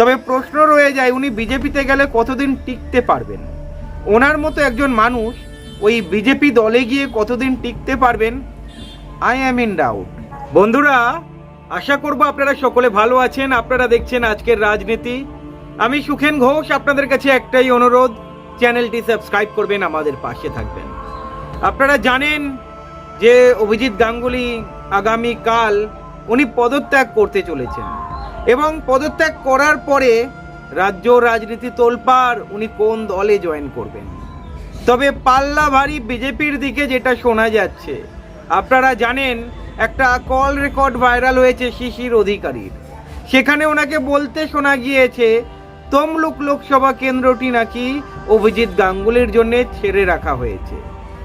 তবে প্রশ্ন রয়ে যায়, উনি বিজেপিতে গেলে কতদিন টিকতে পারবেন? ওনার মতো একজন মানুষ ওই বিজেপি দলে গিয়ে কতদিন টিকতে পারবেন? আই অ্যাম ইন ডাউট বন্ধুরা, আশা করব আপনারা সকলে ভালো আছেন। আপনারা দেখছেন আজকের রাজনীতি। আমি সুখেন ঘোষ, আপনাদের কাছে একটাই অনুরোধ, চ্যানেলটি সাবস্ক্রাইব করবেন, আমাদের পাশে থাকবেন। আপনারা জানেন যে অভিজিৎ গাঙ্গুলি আগামী কাল উনি পদত্যাগ করতে চলেছেন। এবং পদত্যাগ করার পরে রাজ্য রাজনীতি তোলপার উনি কোন দলে জয়েন করবেন? তবে পাল্লা ভারী বিজেপির দিকে যেটা শোনা যাচ্ছে, আপনারা জানেন একটা কল রেকর্ড ভাইরাল হয়েছে শিশির অধিকারীর। সেখানে ওনাকে বলতে শোনা গিয়েছে, তমলুক লোকসভা কেন্দ্রটি নাকি অভিজিৎ গাঙ্গুলির জন্য ছেড়ে রাখা হয়েছে।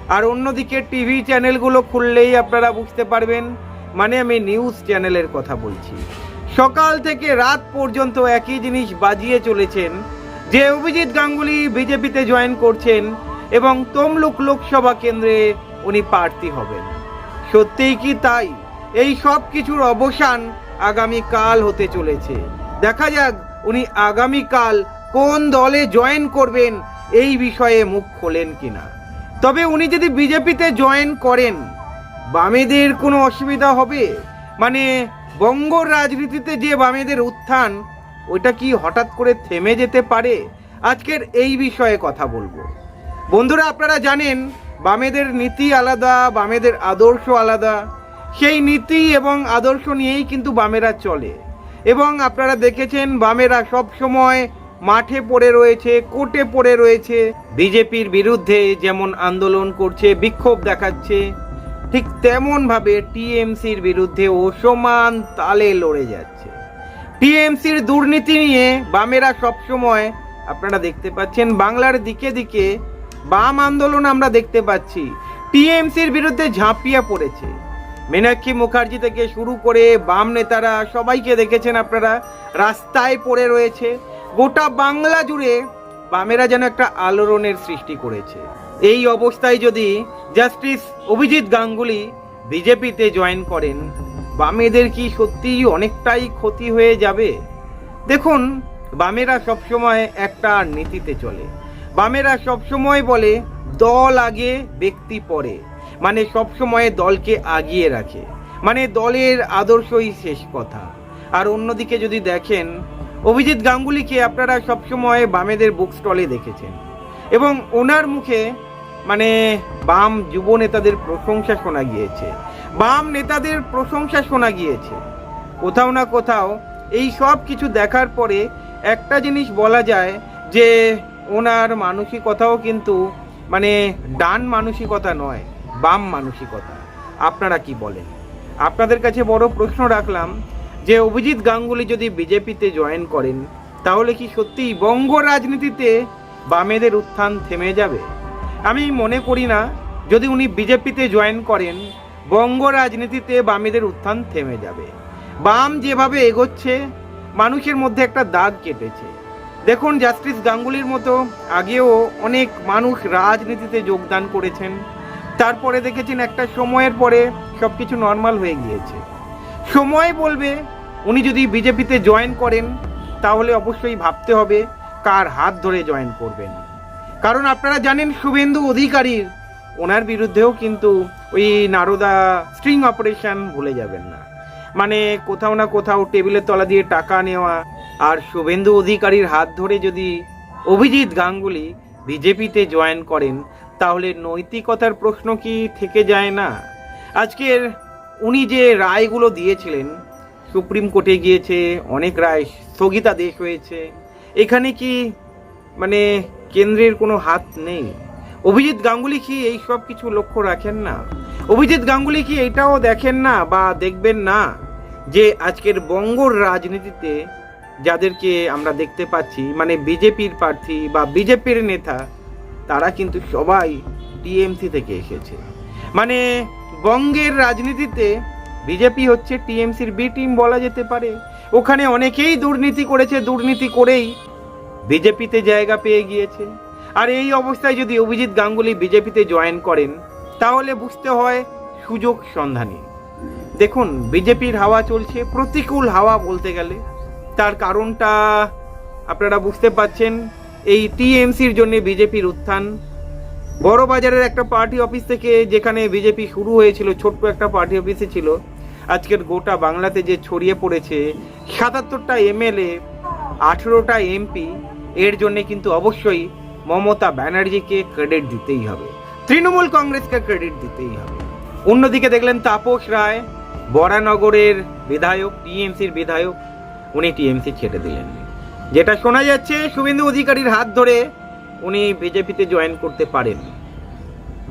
আর অন্যদিকে টিভি চ্যানেলগুলো খুললেই আপনারা বুঝতে পারবেন মানে আমি নিউজ চ্যানেলের কথা বলছি। সকাল থেকে রাত পর্যন্ত একই জিনিস বাজিয়ে চলেছেন। যে অভিজিৎ গাঙ্গুলি বিজেপিতে জয়েন করছেন এবং তমলুক লোকসভা কেন্দ্রে উনি প্রার্থী হবেন। সত্যিই কি তাই? এই সব কিছুর অবসান আগামী কাল হতে চলেছে। দেখা যাক উনি আগামী কাল কোন দলে জয়েন করবেন, এই বিষয়ে মুখ খোলেন কিনা। তবে উনি যদি বিজেপিতে জয়েন করেন, বামেদের কোনো অসুবিধা হবে? মানে বঙ্গ রাজনীতিতে যে বামেদের উত্থান, ওইটা কি হঠাৎ করে থেমে যেতে পারে? আজকের এই বিষয়ে কথা বলব। বন্ধুরা, আপনারা জানেন, বামেদের নীতি আলাদা, বামেদের আদর্শ আলাদা। সেই নীতি এবং আদর্শ নিয়েই কিন্তু বামেরা চলে। এবং আপনারা দেখেছেন, বামেরা সব সময় মাঠে পড়ে রয়েছে, কোর্টে পড়ে রয়েছে। বিজেপির বিরুদ্ধে যেমন আন্দোলন করছে, বিক্ষোভ দেখাচ্ছে ঠিক তেমনভাবে টিএমসির বিরুদ্ধে ও সমান তালে লড়ে যাচ্ছে। টিএমসির দুর্নীতি নিয়ে বামেরা সবসময়, আপনারা দেখতে পাচ্ছেন, বাংলার দিকে দিকে বাম আন্দোলন আমরা দেখতে পাচ্ছি। টিএমসির বিরুদ্ধে ঝাঁপিয়ে পড়েছে। মীনাক্ষী মুখার্জি থেকে শুরু করে বাম নেতারা সবাইকে দেখেছেন আপনারা, রাস্তায় পড়ে রয়েছে। গোটা বাংলা জুড়ে বামেরা যেন একটা আলোড়নের সৃষ্টি করেছে। এই অবস্থায় যদি জাস্টিস অভিজিৎ গাঙ্গুলি বিজেপিতে জয়েন করেন, বামেদের কি সত্যিই অনেকটাই ক্ষতি হয়ে যাবে? দেখুন, বামেরা সবসময় একটা নীতিতে চলে। বামেরা সবসময় বলে, দল আগে ব্যক্তি পরে। মানে সবসময় দলকে আগিয়ে রাখে। মানে দলের আদর্শই শেষ কথা। আর অন্যদিকে যদি দেখেন, অভিজিৎ গাঙ্গুলিকে আপনারা সবসময় বামেদের বুক স্টলে দেখেছেন। এবং ওনার মুখে মানে বাম যুব নেতাদের প্রশংসা শোনা গিয়েছে। বাম নেতাদের প্রশংসা শোনা গিয়েছে। কোথাও না কোথাও এই সব কিছু দেখার পরে একটা জিনিস বলা যায় যে ওনার মানসিকতাও কিন্তু মানে ডান মানসিকতা নয়, বাম মানসিকতা। আপনারা কি বলেন? আপনাদের কাছে বড় প্রশ্ন রাখলাম যে অভিজিৎ গাঙ্গুলি যদি বিজেপিতে জয়েন করেন, তাহলে কি সত্যিই বঙ্গ রাজনীতিতে বামেদের উত্থান থেমে যাবে? আমি মনে করি না যদি উনি বিজেপিতে জয়েন করেন, বঙ্গ রাজনীতিতে বামেদের উত্থান থেমে যাবে। বাম যেভাবে এগোচ্ছে, মানুষের মধ্যে একটা দাগ কেটেছে। দেখুন, জাস্টিস গাঙ্গুলির মতো আগেও অনেক মানুষ রাজনীতিতে যোগদান করেছেন। তারপরে দেখেছেন একটা সময়ের পরে সব কিছু নর্মাল হয়ে গিয়েছে। সময় বলবে, উনি যদি বিজেপিতে জয়েন করেন, তাহলে অবশ্যই ভাবতে হবে কার হাত ধরে জয়েন করবেন। কারণ আপনারা জানেন শুভেন্দু অধিকারীর, ওনার বিরুদ্ধেও কিন্তু ওই নারদা স্ট্রিং অপারেশন ভুলে যাবেন না। মানে কোথাও না কোথাও টেবিলের তলা দিয়ে টাকা নেওয়া আর শুভেন্দু অধিকারীর হাত ধরে যদি অভিজিৎ গাঙ্গুলি বিজেপিতে জয়েন করেন, তাহলে নৈতিকতার প্রশ্ন কি থেকে যায় না? আজকের উনি যে রায়গুলো দিয়েছিলেন, সুপ্রিম কোর্টে গিয়েছে, অনেক রায়, স্থগিতাদেশ হয়েছে, এখানে কি মানে কেন্দ্রের কোনো হাত নেই। অভিজিৎ গাঙ্গুলি কি এই সব কিছু লক্ষ্য রাখেন না? অভিজিৎ গাঙ্গুলি কি এটাও দেখেন না বা দেখবেন না যে আজকের বঙ্গর রাজনীতিতে যাদেরকে আমরা দেখতে পাচ্ছি মানে বিজেপির প্রার্থী বা বিজেপির নেতা, তারা কিন্তু সবাই টিএমসি থেকে এসেছে। মানে বঙ্গের রাজনীতিতে বিজেপি হচ্ছে টিএমসির বি টিম বলা যেতে পারে। ওখানে অনেকেই দুর্নীতি করেছে, দুর্নীতি করেই বিজেপিতে জায়গা পেয়ে গিয়েছে। আর এই অবস্থায় যদি অভিজিৎ গাঙ্গুলি বিজেপিতে জয়েন করেন, তাহলে বুঝতে হয় সুযোগ সন্ধানী। দেখুন, বিজেপির হাওয়া চলছে, প্রতিকূল হাওয়া বলতে গেলে। তার কারণটা আপনারা বুঝতে পাচ্ছেন, এই টিএমসির জন্য বিজেপির উত্থান। বড় বাজারের একটা পার্টি অফিস থেকে যেখানে বিজেপি শুরু হয়েছিল, ছোট্ট একটা পার্টি অফিসে ছিল। আজকের গোটা বাংলাতে যে ছড়িয়ে পড়েছে, সাতাত্তরটা এমএলএ, আঠেরোটা এমপি এর জন্য কিন্তু অবশ্যই মমতা ব্যানার্জিকে ক্রেডিট দিতেই হবে। তৃণমূল কংগ্রেসকে ক্রেডিট দিতেই হবে। অন্যদিকে দেখলেন তাপস রায়, বরানগরের বিধায়ক, টিএমসির বিধায়ক, উনি টিএমসি ছেড়ে দিলেন। যেটা শোনা যাচ্ছে, শুভেন্দু অধিকারীর হাত ধরে উনি বিজেপিতে জয়েন করতে পারেন।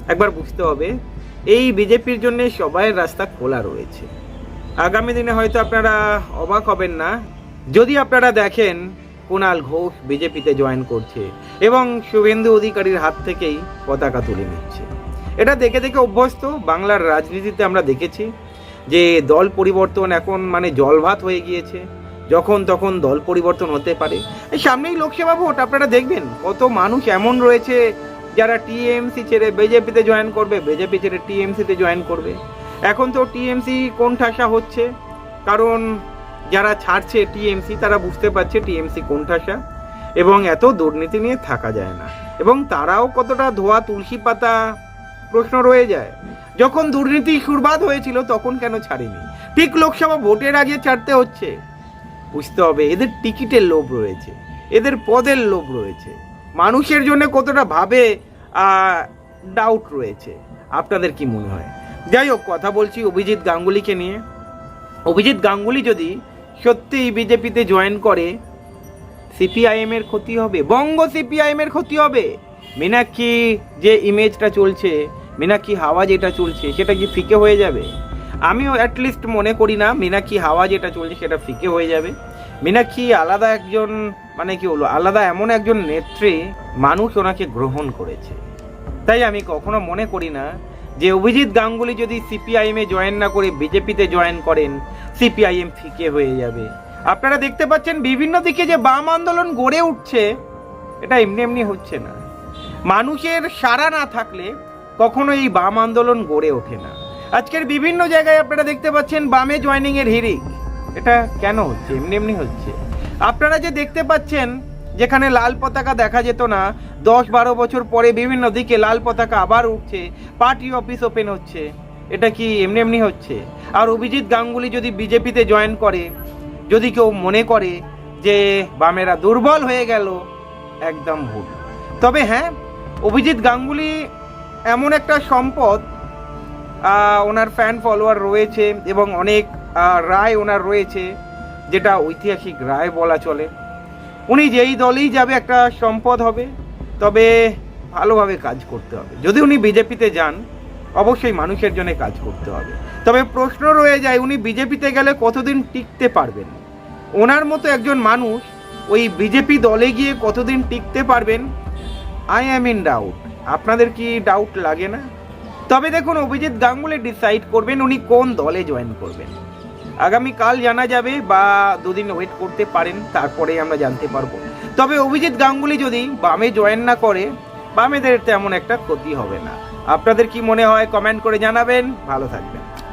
একবার বুঝতে হবে, এই বিজেপির জন্য সবাইয়ের রাস্তা খোলা রয়েছে। আগামী দিনে হয়তো আপনারা অবাক হবেন না। যদি আপনারা দেখেন কুণাল ঘোষ বিজেপিতে জয়েন করছে এবং শুভেন্দু অধিকারীর হাত থেকেই পতাকা তুলে নিচ্ছে। এটা দেখে দেখে অভ্যস্ত, বাংলার রাজনীতিতে আমরা দেখেছি যে দল পরিবর্তন এখন মানে জলভাত হয়ে গিয়েছে। যখন তখন দল পরিবর্তন হতে পারে। এই সামনেই লোকসভা ভোট, আপনারা দেখবেন কত মানুষ এমন রয়েছে যারা টিএমসি ছেড়ে বিজেপিতে জয়েন করবে, বিজেপি ছেড়ে টিএমসিতে জয়েন করবে। এখন তো টিএমসি কোন ঠাসা হচ্ছে, কারণ যারা ছাড়ছে টিএমসি, তারা বুঝতে পারছে টিএমসি কোন ঠাসা এবং এত দুর্নীতি নিয়ে থাকা যায় না। এবং তারাও কতটা ধোয়া তুলসী পাতা প্রশ্ন রয়ে যায়। যখন দুর্নীতি সুরবাদ হয়েছিল, তখন কেন ছাড়েনি? ঠিক লোকসভা ভোটের আগে ছাড়তে হচ্ছে। বুঝতে হবে, এদের টিকিটের লোভ রয়েছে, এদের পদের লোভ রয়েছে। মানুষের জন্য কতটা ভাবে ডাউট রয়েছে। আপনাদের কি মনে হয়? যাই হোক, কথা বলছি অভিজিৎ গাঙ্গুলিকে নিয়ে। অভিজিৎ গাঙ্গুলি যদি সত্যিই বিজেপিতে জয়েন করে সিপিআইএম এর ক্ষতি হবে, বঙ্গ সিপিআইএম এর ক্ষতি হবে। মীনাক্ষী যে ইমেজটা চলছে, মীনাক্ষী হাওয়া যেটা চলছে, সেটা কি ফিকে হয়ে যাবে? আমিও অ্যাটলিস্ট মনে করি না, মীনাক্ষী হাওয়া যেটা চলছে, সেটা ফিকে হয়ে যাবে। মীনাক্ষী আলাদা একজন মানে কি হলো আলাদা এমন একজন নেত্রী, মানুষ ওনাকে গ্রহণ করেছে। তাই আমি কখনো মনে করি না যে অভিজিৎ গাঙ্গুলি যদি সিপিআইএম জয়েন না করে বিজেপিতে জয়েন করেন, সিপিআইএম ফিকে হয়ে যাবে। আপনারা দেখতে পাচ্ছেন বিভিন্ন দিকে যে বাম আন্দোলন গড়ে উঠছে, এটা এমনি এমনি হচ্ছে না। মানুষের সাড়া না থাকলে কখনো এই বাম আন্দোলন গড়ে ওঠে না। আজকের বিভিন্ন জায়গায় আপনারা দেখতে পাচ্ছেন বামে জয়নিং এর হিরিক এটা কেন হচ্ছে? এমনি এমনি হচ্ছে। আপনারা যে দেখতে পাচ্ছেন যেখানে লাল পতাকা দেখা যেত না, দশ বারো বছর পরে বিভিন্ন দিকে লাল পতাকা আবার উঠছে, পার্টি অফিস ওপেন হচ্ছে। এটা কি এমনি এমনি হচ্ছে? আর অভিজিৎ গাঙ্গুলি যদি বিজেপিতে জয়েন করে, যদি কেউ মনে করে যে বামেরা দুর্বল হয়ে গেল, একদম ভুল। তবে হ্যাঁ অভিজিৎ গাঙ্গুলি এমন একটা সম্পদ ওনার ফ্যান ফলোয়ার রয়েছে এবং অনেক রায় ওনার রয়েছে, যেটা ঐতিহাসিক রায় বলা চলে। উনি যেই দলেই যাবে একটা সম্পদ হবে, তবে ভালোভাবে কাজ করতে হবে। যদি উনি বিজেপিতে যান, অবশ্যই মানুষের জন্য কাজ করতে হবে। তবে প্রশ্ন রয়ে যায়, উনি বিজেপিতে গেলে কতদিন টিকতে পারবেন? ওনার মতো একজন মানুষ ওই বিজেপি দলে গিয়ে কতদিন টিকতে পারবেন? আই অ্যাম ইন ডাউট আপনাদের কি ডাউট লাগে না? তবে দেখুন, অভিজিৎ গাঙ্গুলি ডিসাইড করবেন উনি কোন দলে জয়েন করবেন। আগামী কাল জানা যাবে বা দুদিন ওয়েট করতে পারেন, তারপরে আমরা জানতে পারব। তবে অভিজিৎ গাঙ্গুলি যদি বামে জয়েন না করে, বামেদের তেমন একটা ক্ষতি হবে না। আপনাদের কি মনে হয় কমেন্ট করে জানাবেন। ভালো থাকবেন।